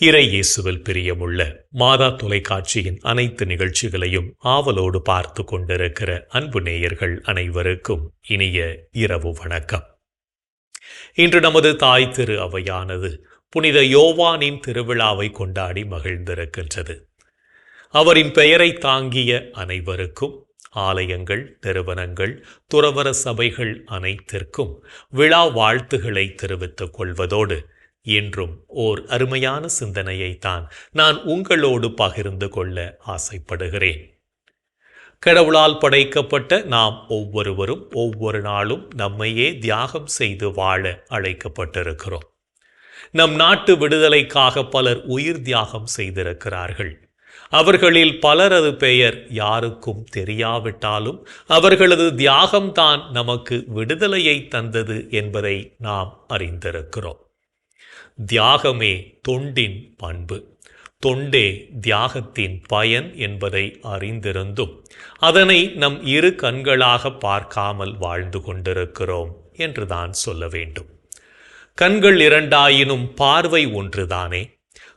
இறை இயேசுவில் பிரியமுள்ள மாதா தொலைக்காட்சியின் அனைத்து நிகழ்ச்சிகளையும் ஆவலோடு பார்த்து கொண்டிருக்கிற அன்பு நேயர்கள் அனைவருக்கும் இனிய இரவு வணக்கம். இன்று நமது தாய் திரு அவையானது புனித யோவானின் திருவிழாவை கொண்டாடி மகிழ்ந்திருக்கின்றது. அவரின் பெயரை தாங்கிய அனைவருக்கும் ஆலயங்கள் நிறுவனங்கள் துறவர சபைகள் அனைத்திற்கும் விழா வாழ்த்துகளை தெரிவித்துக் கொள்வதோடு என்றும் ஓர் அருமையான சிந்தனையை தான் நான் உங்களோடு பகிர்ந்து கொள்ள ஆசைப்படுகிறேன். கடவுளால் படைக்கப்பட்ட நாம் ஒவ்வொருவரும் ஒவ்வொரு நாளும் நம்மையே தியாகம் செய்து வாழ அழைக்கப்பட்டிருக்கிறோம். நம் நாட்டு விடுதலைக்காக பலர் உயிர் தியாகம் செய்திருக்கிறார்கள். அவர்களில் பலரது பெயர் யாருக்கும் தெரியாவிட்டாலும் அவர்களது தியாகம்தான் நமக்கு விடுதலையை தந்தது என்பதை நாம் அறிந்திருக்கிறோம். தியாகமே தொண்டின் பண்பு. தொண்டே தியாகத்தின் பயன் என்பதை அறிந்திருந்தும் அதனை நம் இரு கண்களாக பார்க்காமல் வாழ்ந்து கொண்டிருக்கிறோம் என்றுதான் சொல்ல வேண்டும். கண்கள் இரண்டாயினும் பார்வை ஒன்றுதானே?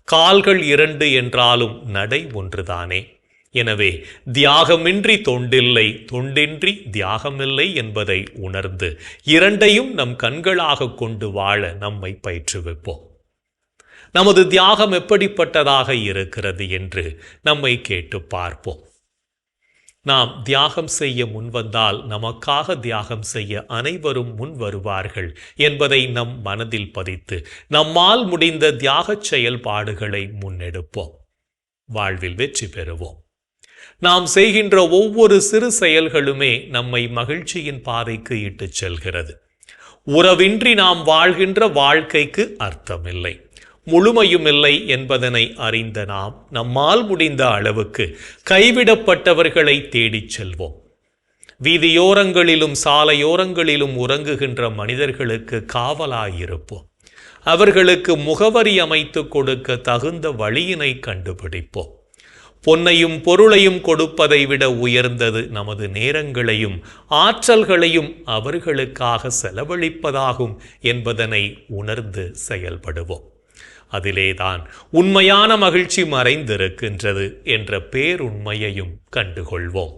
கால்கள் இரண்டு என்றாலும் நடை ஒன்றுதானே? எனவே தியாகமின்றி தொண்டில்லை தொண்டின்றி தியாகமில்லை என்பதை உணர்ந்து இரண்டையும் நம் கண்களாக கொண்டு வாழ நம்மை பயிற்றுவிப்போம். நமது தியாகம் எப்படிப்பட்டதாக இருக்கிறது என்று நம்மை கேட்டு பார்ப்போம். நாம் தியாகம் செய்ய முன்வந்தால் நமக்காக தியாகம் செய்ய அனைவரும் முன் வருவார்கள் என்பதை நம் மனதில் பதித்து நம்மால் முடிந்த தியாகச் செயல்பாடுகளை முன்னெடுப்போம். வாழ்வில் வெற்றி பெறுவோம். நாம் செய்கின்ற ஒவ்வொரு சிறு செயல்களுமே நம்மை மகிழ்ச்சியின் பாதைக்கு இட்டுச் செல்கிறது. உறவின்றி நாம் வாழ்கின்ற வாழ்க்கைக்கு அர்த்தமில்லை. முழுமையும் இல்லை என்பதனை அறிந்த நாம் நம்மால் முடிந்த அளவுக்கு கைவிடப்பட்டவர்களை தேடிச் செல்வோம். வீதியோரங்களிலும் சாலையோரங்களிலும் உறங்குகின்ற மனிதர்களுக்கு காவலாயிருப்போம். அவர்களுக்கு முகவரி அமைத்து கொடுக்க தகுந்த வழியினை கண்டுபிடிப்போம். பொன்னையும் பொருளையும் கொடுப்பதை விட உயர்ந்தது நமது நேரங்களையும் ஆற்றல்களையும் அவர்களுக்காக செலவழிப்பதாகும் என்பதனை உணர்ந்து செயல்படுவோம். அதிலேதான் உண்மையான மகிழ்ச்சி மறைந்திருக்கின்றது என்ற பேருண்மையையும் கண்டுகொள்வோம்.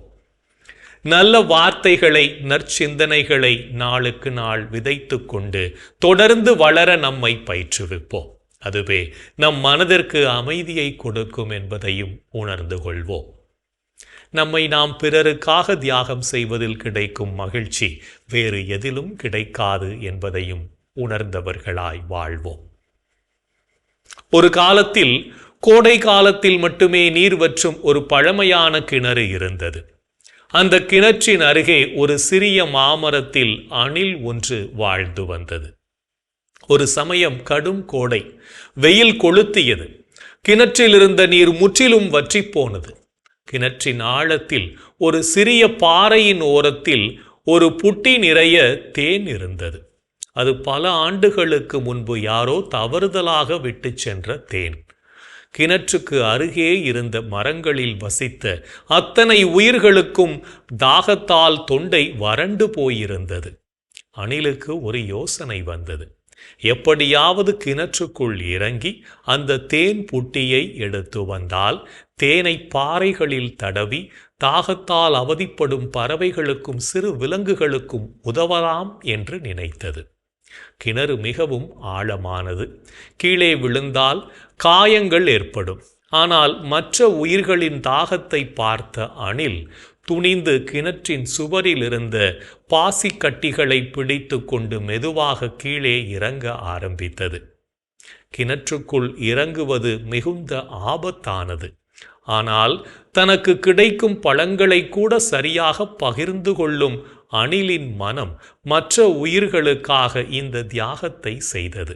நல்ல வார்த்தைகளை நற்சிந்தனைகளை நாளுக்கு நாள் விதைத்து கொண்டு தொடர்ந்து வளர நம்மை பயிற்றுவிப்போம். அதுவே நம் மனதிற்கு அமைதியை கொடுக்கும் என்பதையும் உணர்ந்து கொள்வோம். நம்மை நாம் பிறருக்காக தியாகம் செய்வதில் கிடைக்கும் மகிழ்ச்சி வேறு எதிலும் கிடைக்காது என்பதையும் உணர்ந்தவர்களாய் வாழ்வோம். ஒரு காலத்தில் கோடை காலத்தில் மட்டுமே நீர் வற்றும் ஒரு பழமையான கிணறு இருந்தது. அந்த கிணற்றின் அருகே ஒரு சிறிய மாமரத்தில் அணில் ஒன்று வாழ்ந்து வந்தது. ஒரு சமயம் கடும் கோடை வெயில் கொளுத்தியது. கிணற்றில் இருந்த நீர் முற்றிலும் வற்றி போனது. கிணற்றின் ஆழத்தில் ஒரு சிறிய பாறையின் ஓரத்தில் ஒரு புட்டி நிறைய தேன் இருந்தது. அது பல ஆண்டுகளுக்கு முன்பு யாரோ தவறுதலாக விட்டு சென்ற தேன். கிணற்றுக்கு அருகே இருந்த மரங்களில் வசித்த அத்தனை உயிர்களுக்கும் தாகத்தால் தொண்டை வறண்டு போயிருந்தது. அணிலுக்கு ஒரு யோசனை வந்தது. எப்படியாவது கிணற்றுக்குள் இறங்கி அந்த தேன் புட்டியை எடுத்து வந்தால் தேனை பாறைகளில் தடவி தாகத்தால் அவதிப்படும் பறவைகளுக்கும் சிறு விலங்குகளுக்கும் உதவலாம் என்று நினைத்தது. கிணறு மிகவும் ஆழமானது. கீழே விழுந்தால் காயங்கள் ஏற்படும். ஆனால் மற்ற உயிர்களின் தாகத்தை பார்த்த அணில் துணிந்து கிணற்றின் சுவரில் இருந்த பாசிக்கட்டிகளை பிடித்து கொண்டு மெதுவாக கீழே இறங்க ஆரம்பித்தது. கிணற்றுக்குள் இறங்குவது மிகுந்த ஆபத்தானது. ஆனால் தனக்கு கிடைக்கும் பழங்களை கூட சரியாக பகிர்ந்து கொள்ளும் அணிலின் மனம் மற்ற உயிர்களுக்காக இந்த தியாகத்தை செய்தது.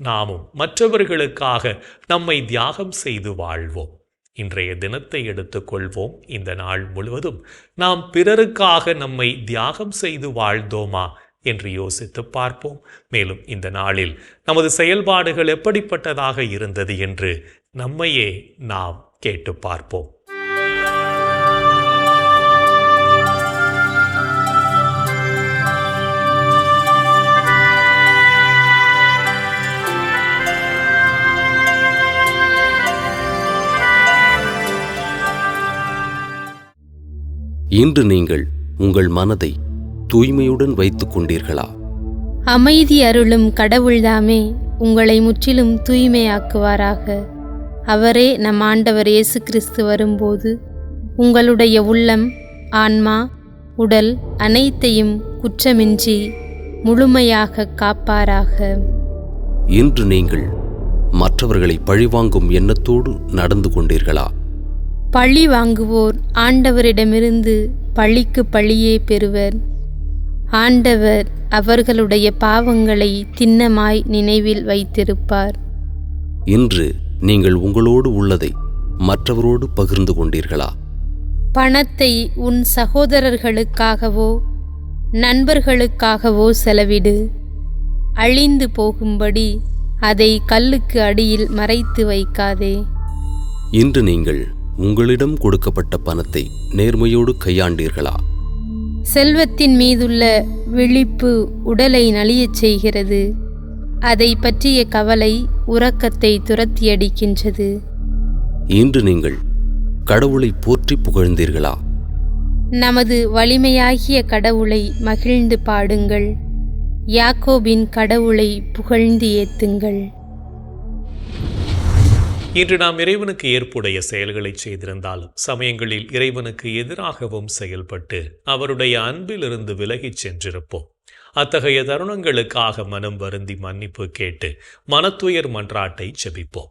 நாமும் மற்றவர்களுக்காக நம்மை தியாகம் செய்து வாழ்வோம். இன்றைய தினத்தை எடுத்துக்கொள்வோம் இந்த நாள் முழுவதும் நாம் பிறருக்காக நம்மை தியாகம் செய்து வாழ்ந்தோமா என்று யோசித்து பார்ப்போம். மேலும் இந்த நாளில் நமது செயல்பாடுகள் எப்படிப்பட்டதாக இருந்தது என்று நம்மையே நாம் கேட்டு பார்ப்போம். இன்று நீங்கள் உங்கள் மனதை தூய்மையுடன் வைத்துக் கொண்டீர்களா? அமைதி அருளும் கடவுள்தாமே உங்களை முற்றிலும் தூய்மையாக்குவாராக. அவரே நம் ஆண்டவர் இயேசு கிறிஸ்து வரும்போது உங்களுடைய உள்ளம் ஆன்மா உடல் அனைத்தையும் குற்றமின்றி முழுமையாக காப்பாராக. இன்று நீங்கள் மற்றவர்களை பழிவாங்கும் எண்ணத்தோடு நடந்து கொண்டீர்களா? பழி வாங்குவோர் ஆண்டவரிடமிருந்து பழிக்கு பழியே பெறுவர். ஆண்டவர் அவர்களுடைய பாவங்களை திண்ணமாய் நினைவில் வைத்திருப்பார். இன்று நீங்கள் உங்களோடு உள்ளதை மற்றவரோடு பகிர்ந்து கொண்டீர்களா? பணத்தை உன் சகோதரர்களுக்காகவோ நண்பர்களுக்காகவோ செலவிடு. அழிந்து போகும்படி அதை கல்லுக்கு அடியில் மறைத்து வைக்காதே. இன்று நீங்கள் உங்களிடம் கொடுக்கப்பட்ட பணத்தை நேர்மையோடு கையாண்டீர்களா? செல்வத்தின் மீதுள்ள விழிப்பு உடலை நலியச் செய்கிறது. அதை பற்றிய கவலை உறக்கத்தை துரத்தியடிக்கின்றது. இன்று நீங்கள் கடவுளை போற்றி புகழ்ந்தீர்களா? நமது வலிமையாகிய கடவுளை மகிழ்ந்து பாடுங்கள். யாக்கோபின் கடவுளை புகழ்ந்து ஏத்துங்கள். இன்று நாம் இறைவனுக்கு ஏற்புடைய செயல்களை செய்திருந்தாலும் சமயங்களில் இறைவனுக்கு எதிராகவும் செயல்பட்டு அவருடைய அன்பிலிருந்து விலகிச் சென்றிருப்போம். அத்தகைய தருணங்களுக்காக மனம் வருந்தி மன்னிப்பு கேட்டு மனத்துயர் மன்றாட்டை செபிப்போம்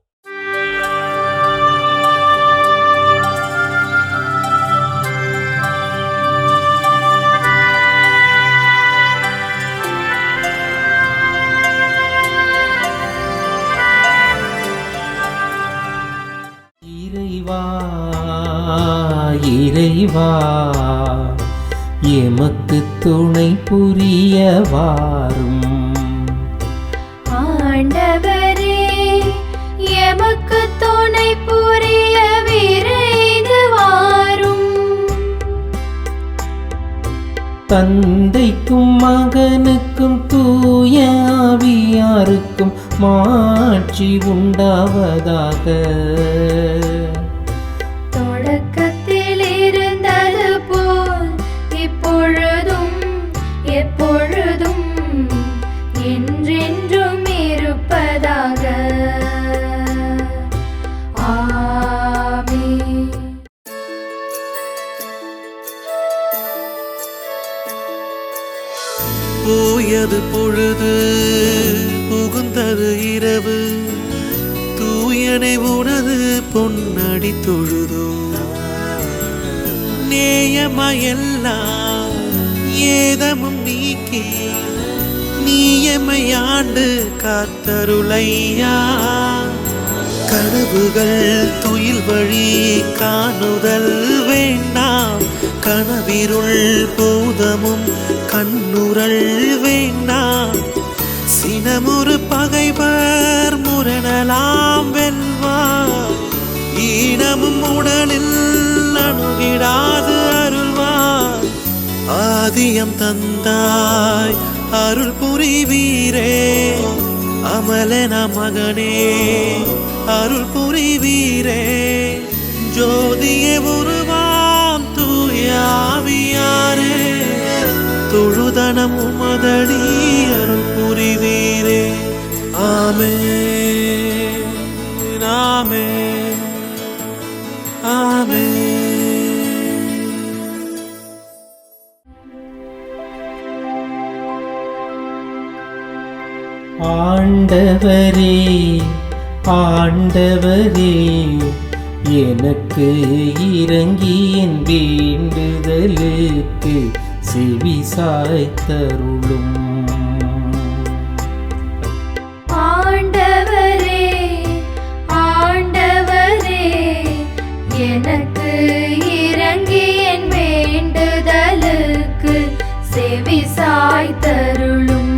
இறைவா எமக்கு துணை புரிய வாரும் ஆண்டவரே எமக்கு துணை புரிய விரைந்து வாரும் தந்தைக்கும் மகனுக்கும் தூய ஆவியாருக்கும் மாட்சி உண்டாவதாக. பொழுது புகுந்தது இரவு. தூயனை உனது பொன்னடி தொழுதோ நேயமையெல்லாம் ஏதமும் நீக்கி நீயமையாண்டு காத்தருளையா. கனவுகள் துயில் வழி காணுதல் வேண்டாம். கனவிருள் பூதமும் கண்ணுரல் வேண்டாம். சினமுறு பகைவர் முரணலாம் வெல்வார் ஈனமும் உடலில் அணுகிடாது அருள்வார் ஆதியம் தந்தாய் அருள் புரிவீரே. அமலன மகனே அருள் புரிவீரே. ஜோதியே உருவாம் தூயாவியாரே. தொழுதனம் உமதடி அருள் புரிவீரே. ஆமே ஆமே ஆமே ஆண்டவரே ஆண்டவரே எனக்கு இறங்கி என் வேண்டுதலுக்கு செவி சாய்த்தருளும் ஆண்டவரே ஆண்டவரே எனக்கு இறங்கி என் வேண்டுதலுக்கு செவி சாய்த்தருளும்.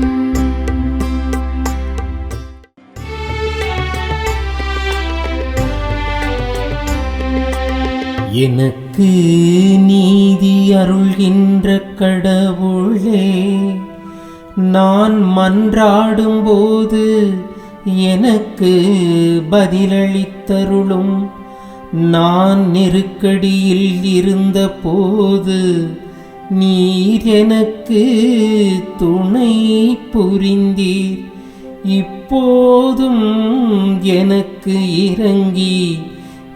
எனக்கு நீதி அருள்கின்ற கடவுளே நான் மன்றாடும்போது எனக்கு பதிலளித்தருளும். நான் நெருக்கடியில் இருந்தபோது நீர் எனக்கு துணை புரிந்தீர். இப்போதும் எனக்கு இறங்கி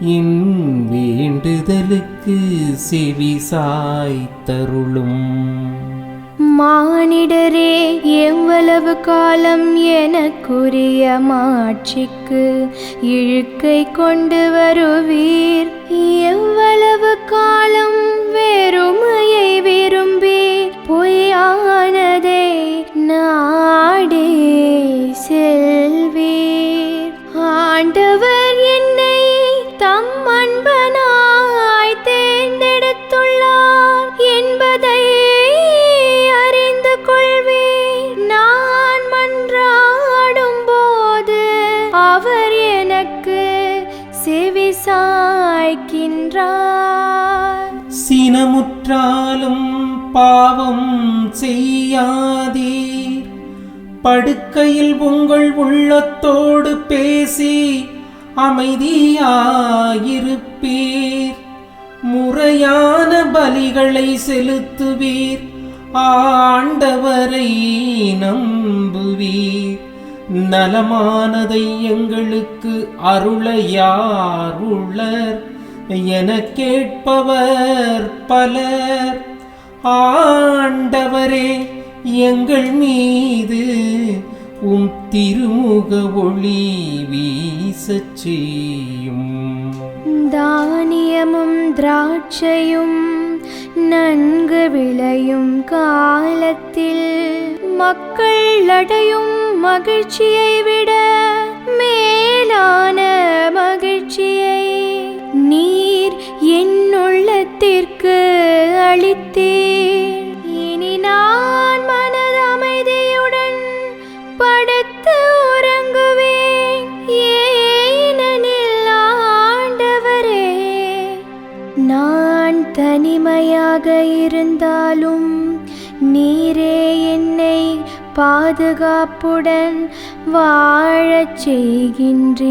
என் வேண்டுதலுக்கு செவி சாய்த்தருளும். மானிடரே எவ்வளவு காலம் எனக்குரிய மாட்சிக்கு இழுக்கை கொண்டு வருவீர். எவ்வளவு காலம் வெறுமையை விரும்பி பொய்யானதை நாடே செல்வீர். ஆண்டவர் என்னை தம் அன்பனாய் தேர்ந்தெடுத்துள்ளார் என்பதை அறிந்து கொள்வேன் நான் மன்றாடும் போது அவர் எனக்கு செவி சாய்க்கின்றார் சினமுற்றாலும் பாவம் செய்யாதீர். படுக்கையில் உங்கள் உள்ளத்தோடு பேசி அமைதியாயிருப்பீர். முறையான பலிகளை செலுத்துவீர். ஆண்டவரை நம்புவீர். நலமானதை எங்களுக்கு அருளையாருளர். என கேட்பவர் பலர். ஆண்டவரே எங்கள் மீது உம் திருமுக ஒளி வீசச் செய்யும். தானியமும் திராட்சையும் நன்கு விளையும் காலத்தில் மக்கள் அடையும் மகிழ்ச்சியை விட மேலான மகிழ்ச்சியை நீர் என் உள்ளத்திற்கு அளித்தீர். சுமையாக இருந்தாலும் நீரே என்னை பாதுகாப்புடன் வாழச் செய்கின்றீர்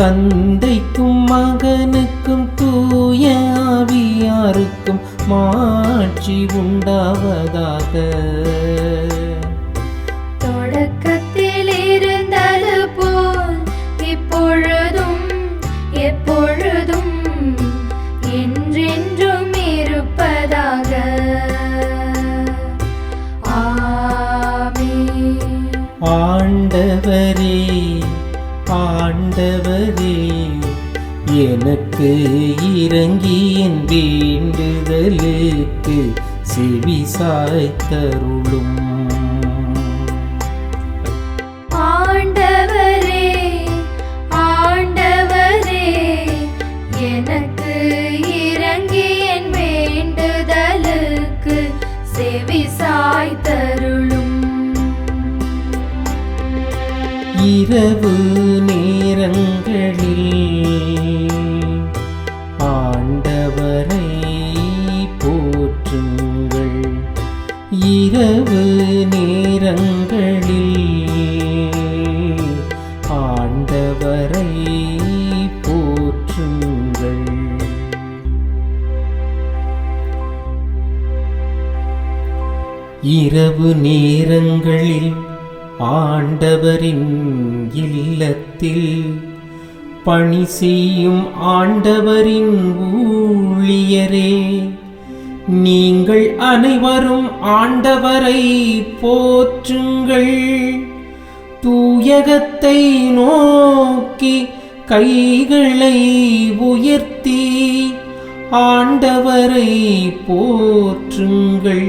தந்தைக்கும் மகனுக்கும் தூய ஆவியாருக்கும் மாட்சி உண்டாவதாக. இறங்கி என் வேண்டுதலுக்கு செவி சாய்த்தருளும். ஆண்டவரே ஆண்டவரே எனக்கு இறங்கி என் வேண்டுதலுக்கு செவி சாய்த்தருளும். இரவு நேரங்களில் இரவு நேரங்களில் ஆண்டவரின் இல்லத்தில் பணி செய்யும் ஆண்டவரின் ஊழியரே நீங்கள் அனைவரும் ஆண்டவரை போற்றுங்கள். தூயகத்தை நோக்கி கைகளை உயர்த்தி ஆண்டவரை போற்றுங்கள்.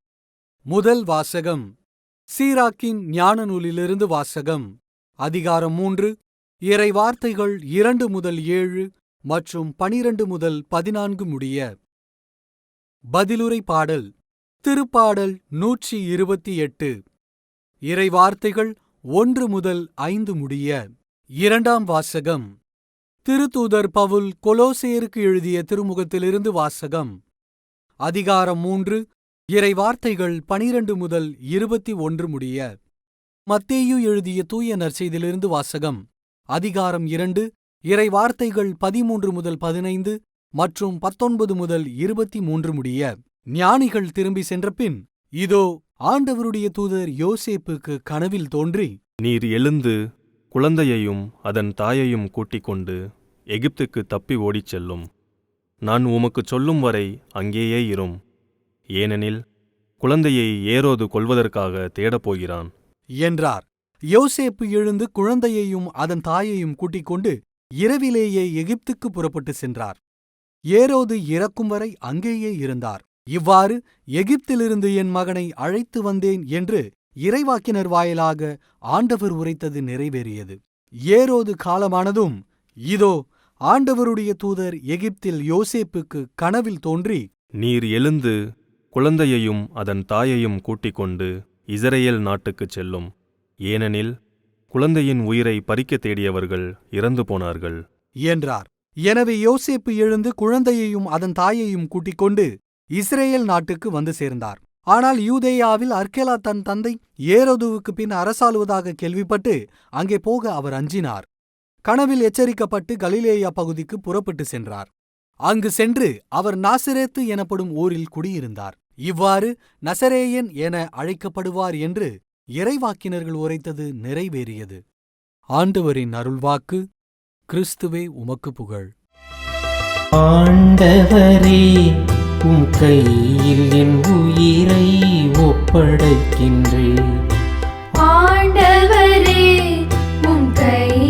முதல் வாசகம். சீராக்கின் ஞான நூலிலிருந்து வாசகம். அதிகாரம் மூன்று. இறை வார்த்தைகள் இரண்டு முதல் ஏழு மற்றும் பனிரண்டு முதல் பதினான்கு முடிய. பதிலுரை பாடல். திருப்பாடல் நூற்றி இருபத்தி எட்டு. இறை வார்த்தைகள் ஒன்று முதல் ஐந்து முடிய. இரண்டாம் வாசகம். திருத்தூதர் பவுல் கொலோசேருக்கு எழுதிய திருமுகத்திலிருந்து வாசகம். அதிகாரம் மூன்று. இறை வார்த்தைகள் பனிரண்டு முதல் இருபத்தி ஒன்று முடிய மத்தேயு எழுதிய தூய நற்செய்தியிலிருந்து வாசகம் அதிகாரம் இரண்டு இறை வார்த்தைகள் பதிமூன்று முதல் பதினைந்து மற்றும் பத்தொன்பது முதல் இருபத்தி மூன்று முடிய ஞானிகள் திரும்பி சென்றபின் இதோ ஆண்டவருடைய தூதர் யோசேப்புக்கு கனவில் தோன்றி நீர் எழுந்து குழந்தையையும் அதன் தாயையும் கூட்டிக் கொண்டு எகிப்துக்கு தப்பி ஓடிச் செல்லும். நான் உமக்குச் சொல்லும் வரை அங்கேயே இரும். ஏனெனில் குழந்தையை ஏரோது கொல்வதற்காக தேடப் போகிறான். என்றார். யோசேப்பு எழுந்து குழந்தையையும் அதன் தாயையும் கூட்டிக் கொண்டு இரவிலேயே எகிப்துக்கு புறப்பட்டு சென்றார். ஏரோது இறக்கும் வரை அங்கேயே இருந்தார். இவ்வாறு எகிப்திலிருந்து என் மகனை அழைத்து வந்தேன் என்று இறைவாக்கினர் வாயிலாக ஆண்டவர் உரைத்தது நிறைவேறியது. ஏரோது காலமானதும் இதோ ஆண்டவருடைய தூதர் எகிப்தில் யோசேப்புக்கு கனவில் தோன்றி நீர் எழுந்து குழந்தையையும் அதன் தாயையும் கூட்டிக் கொண்டு இஸ்ரேல் நாட்டுக்குச் செல்லும். ஏனெனில் குழந்தையின் உயிரை பறிக்கத் தேடியவர்கள் இறந்து போனார்கள். என்றார். எனவே யோசேப்பு எழுந்து குழந்தையையும் அதன் தாயையும் கூட்டிக் கொண்டு இஸ்ரேல் நாட்டுக்கு வந்து சேர்ந்தார். ஆனால் யூதேயாவில் அர்கெலா தன் தந்தை ஏரோதுவுக்கு பின் அரசாளுவதாக கேள்விப்பட்டு அங்கே போக அவர் அஞ்சினார். கனவில் எச்சரிக்கப்பட்டு கலிலேயா பகுதிக்கு புறப்பட்டு சென்றார். அங்கு சென்று அவர் நாசிரேத்து எனப்படும் ஊரில் குடியிருந்தார். இவ்வாறு நசரேயன் என அழைக்கப்படுவார் என்று இறைவாக்கினர்கள் உரைத்தது நிறைவேறியது. ஆண்டவரின் அருள்வாக்கு கிறிஸ்துவே உமக்கு புகழ். ஆண்டவரே உம் கையில் என் உயிரை ஒப்படைக்கின்றேன். ஆண்டவரே உம் கையில்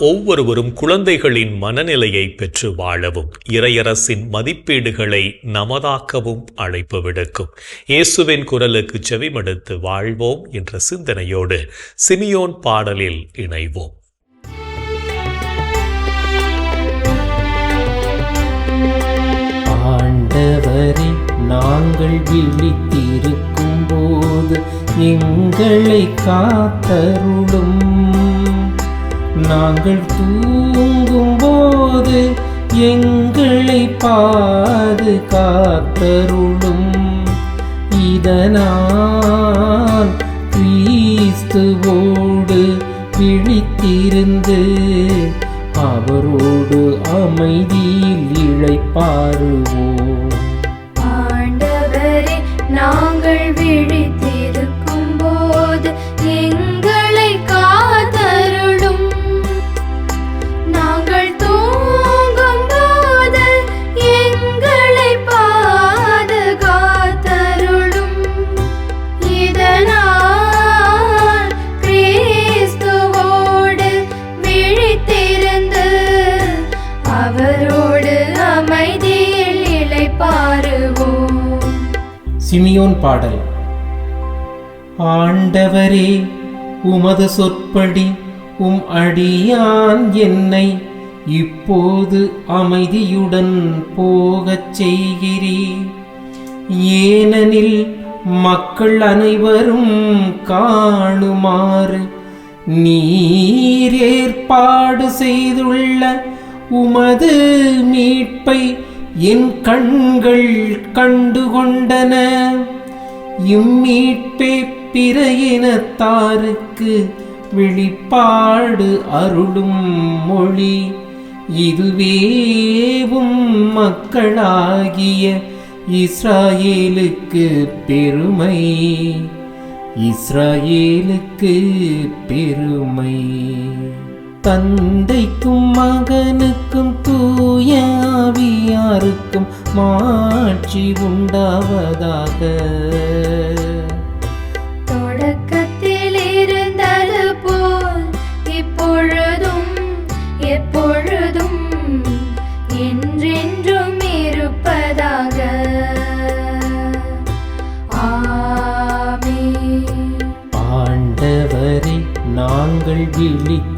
ஒவ்வொருவரும் குழந்தைகளின் மனநிலையை பெற்று வாழவும் இறையரசின் மதிப்பீடுகளை நமதாக்கவும் அழைப்பு விடுக்கும். இயேசுவின் குரலுக்கு செவிமடுத்து வாழ்வோம் என்ற சிந்தனையோடு சிமியோன் பாடலில் இணைவோம். நாங்கள் விழித்திருக்கும் போது எங்களை காத்தருளும் நாங்கள் தூங்கும் போது எங்களை பாது காத்தருளும் இதனால் கிறிஸ்துவோடு பிழித்திருந்து அவரோடு அமைதியில் இழைப்பாருவோம். சிமியோன் பாடல். ஆண்டவரே உமது சொற்படி உம் அடியான் என்னை இப்போது அமைதியுடன் போகச் செய்கிறீர். ஏனெனில் மக்கள் அனைவரும் காணுமாறு நீர் ஏற்பாடு செய்துள்ள உமது மீட்பை என் கண்கள் கண்டுகொண்டன. இம்மீட்பே பிற இனத்தாருக்கு வெளிப்பாடு அருளும் மொழி. இதுவேவும் மக்களாகிய இஸ்ராயேலுக்கு பெருமை. இஸ்ராயேலுக்கு பெருமை. தந்தைக்கும் மகனுக்கும் தூய ஆவியாருக்கும் மாட்சி உண்டாவதாக. தொடக்கத்தில் இருந்தது போல் இப்பொழுதும் எப்பொழுதும் என்றென்றும் இருப்பதாக. ஆண்டவரை நாங்கள் போது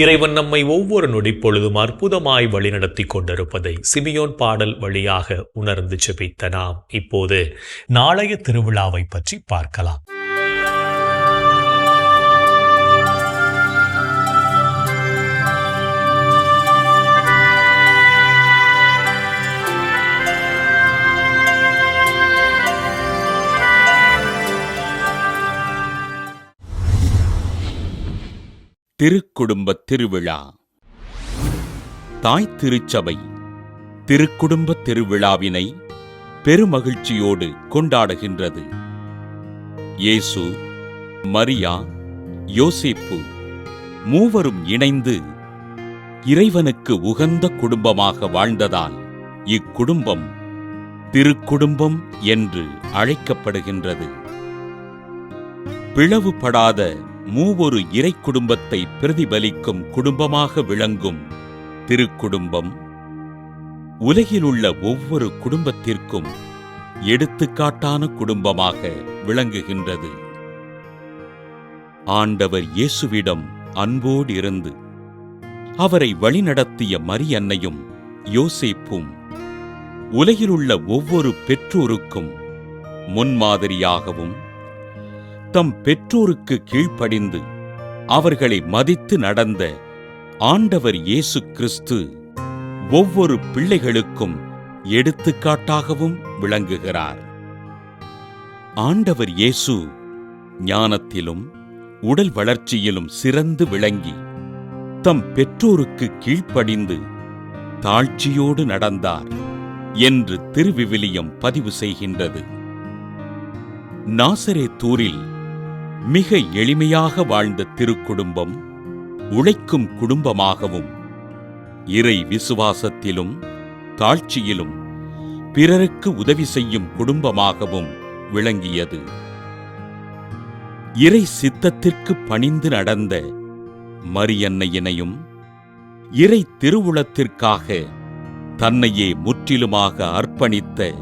இறைவன் நம்மை ஒவ்வொரு நொடிப்பொழுதும் அற்புதமாய் வழிநடத்தி கொண்டிருப்பதை சிமியோன் பாடல் வழியாக உணர்ந்து செபித்த நாம் இப்போது நாளைய திருவிழாவை பற்றி பார்க்கலாம். திருக்குடும்பத் திருவிழா. தாய் திருச்சபை திருக்குடும்பத் திருவிழாவினை பெருமகிழ்ச்சியோடு கொண்டாடுகின்றது. இயேசு மரியா யோசிப்பு மூவரும் இணைந்து இறைவனுக்கு உகந்த குடும்பமாக வாழ்ந்ததால் இக்குடும்பம் திருக்குடும்பம் என்று அழைக்கப்படுகின்றது. பிளவுபடாத மூவொரு இறை குடும்பத்தை பிரதிபலிக்கும் குடும்பமாக விளங்கும் திருக்குடும்பம். உலகிலுள்ள ஒவ்வொரு குடும்பத்திற்கும் எடுத்துக்காட்டான குடும்பமாக விளங்குகின்றது. ஆண்டவர் இயேசுவிடம் அன்போடு இருந்து அவரை வழிநடத்திய மரியன்னையும் யோசேப்பும் உலகிலுள்ள ஒவ்வொரு பெற்றோருக்கும் முன்மாதிரியாகவும் தம் பெற்றோருக்கு கீழ்ப்படிந்து அவர்களை மதித்து நடந்த ஆண்டவர் இயேசு கிறிஸ்து ஒவ்வொரு பிள்ளைகளுக்கும் எடுத்துக்காட்டாகவும் விளங்குகிறார். ஆண்டவர் இயேசு ஞானத்திலும் உடல் வளர்ச்சியிலும் சிறந்து விளங்கி தம் பெற்றோருக்கு கீழ்ப்படிந்து தாழ்ச்சியோடு நடந்தார் என்று திருவிவிலியம் பதிவு செய்கின்றது. நாசரே தூரில் மிக எளிமையாக வாழ்ந்த திருக்குடும்பம் உழைக்கும் குடும்பமாகவும் இறை விசுவாசத்திலும் தாழ்ச்சியிலும் பிறருக்கு உதவி செய்யும் குடும்பமாகவும் விளங்கியது. இறை சித்தத்திற்கு பணிந்து நடந்த மரியன்னையினையும் இறை திருவுளத்திற்காக தன்னையே முற்றிலுமாக அர்ப்பணித்த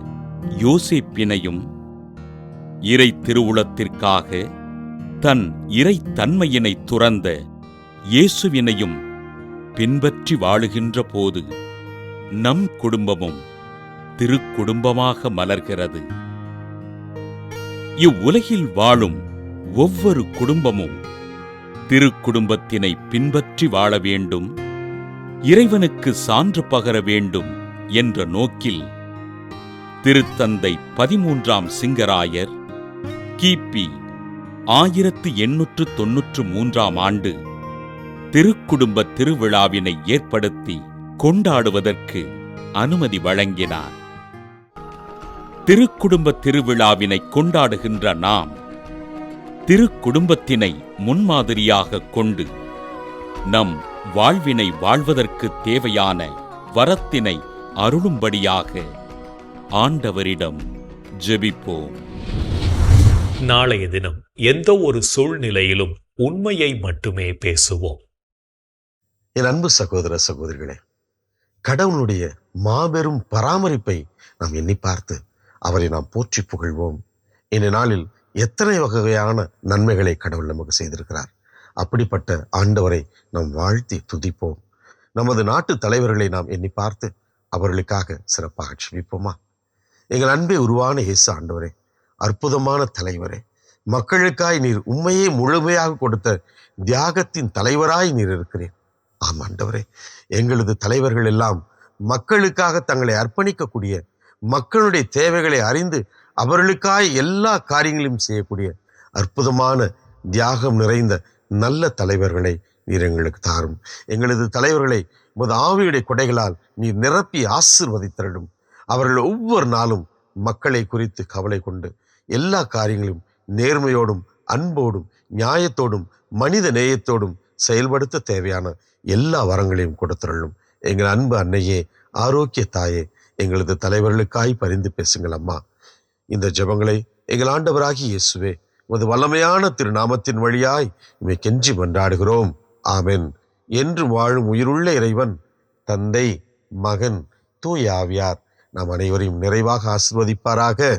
யோசேப்பினையும் இறை திருவுளத்திற்காக தன் இறை தன்மையினை துறந்த இயேசுவினையும் பின்பற்றி வாழுகின்ற போது நம் குடும்பமும் திருக்குடும்பமாக மலர்கிறது. இவ்வுலகில் வாழும் ஒவ்வொரு குடும்பமும் திருக்குடும்பத்தினை பின்பற்றி வாழ வேண்டும் இறைவனுக்கு சான்று பகர வேண்டும் என்ற நோக்கில் திருத்தந்தை பதிமூன்றாம் சிங்கராயர் கிபி ஆயிரத்து எண்ணூற்று தொன்னூற்று மூன்றாம் ஆண்டு திருக்குடும்ப திருவிழாவினை ஏற்படுத்தி கொண்டாடுவதற்கு அனுமதி வழங்கினார். திருக்குடும்ப திருவிழாவினை கொண்டாடுகின்ற நாம் திருக்குடும்பத்தினை முன்மாதிரியாக கொண்டு நம் வாழ்வினை வாழ்வதற்கு தேவையான வரத்தினை அருளும்படியாக ஆண்டவரிடம் ஜெபிப்போம். நாளைய தினம் எந்த ஒரு சூழ்நிலையிலும் உண்மையை மட்டுமே பேசுவோம். என் அன்பு சகோதர சகோதரிகளே கடவுளுடைய மாபெரும் பராமரிப்பை நாம் எண்ணி பார்த்து அவரை நாம் போற்றி புகழ்வோம். இந்த நாளில் எத்தனை வகையான நன்மைகளை கடவுள் நமக்கு செய்திருக்கிறார். அப்படிப்பட்ட ஆண்டவரை நாம் வாழ்த்தி துதிப்போம். நமது நாட்டு தலைவர்களை நாம் எண்ணி பார்த்து அவர்களுக்காக சிறப்பாக செபிப்போமா எங்கள் அன்பே உருவான இயேசு ஆண்டவரே அற்புதமான தலைவரே. மக்களுக்காய் நீர் உண்மையே முழுமையாக கொடுத்த தியாகத்தின் தலைவராய் நீர் இருக்கிறேன். ஆம் ஆண்டவரே. எங்களது தலைவர்கள் எல்லாம் மக்களுக்காக தங்களை அர்ப்பணிக்கக்கூடிய மக்களுடைய தேவைகளை அறிந்து அவர்களுக்காய் எல்லா காரியங்களையும் செய்யக்கூடிய அற்புதமான தியாகம் நிறைந்த நல்ல தலைவர்களை நீர் எங்களுக்கு தாரும். எங்களது தலைவர்களை உமது ஆவியுடைய கொடைகளால் நீர் நிரப்பி ஆசிர்வதித்தரடும் அவர்கள் ஒவ்வொரு நாளும் மக்களை குறித்து கவலை கொண்டு எல்லா காரியங்களையும் நேர்மையோடும் அன்போடும் நியாயத்தோடும் மனித நேயத்தோடும் செயல்படுத்த தேவையான எல்லா வரங்களையும் கொடுத்துள்ளும் எங்கள் அன்பு அன்னையே ஆரோக்கிய தாயே எங்களது தலைவர்களுக்காய் பரிந்து பேசுங்கள் அம்மா. இந்த ஜெபங்களை எங்கள் ஆண்டவராகி இயேசுவே உமது வல்லமையான திருநாமத்தின் வழியாய் இவை கெஞ்சி மன்றாடுகிறோம். ஆமென். என்று வாழும் உயிருள்ள இறைவன் தந்தை மகன் தூயாவியார் நாம் அனைவரையும் நிறைவாக ஆசிர்வதிப்பாராக.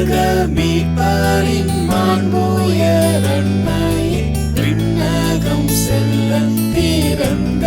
உலக மீட்பாரின் மாண்புய ரன்மையின் விண்ணகம் செல்ல திறந்த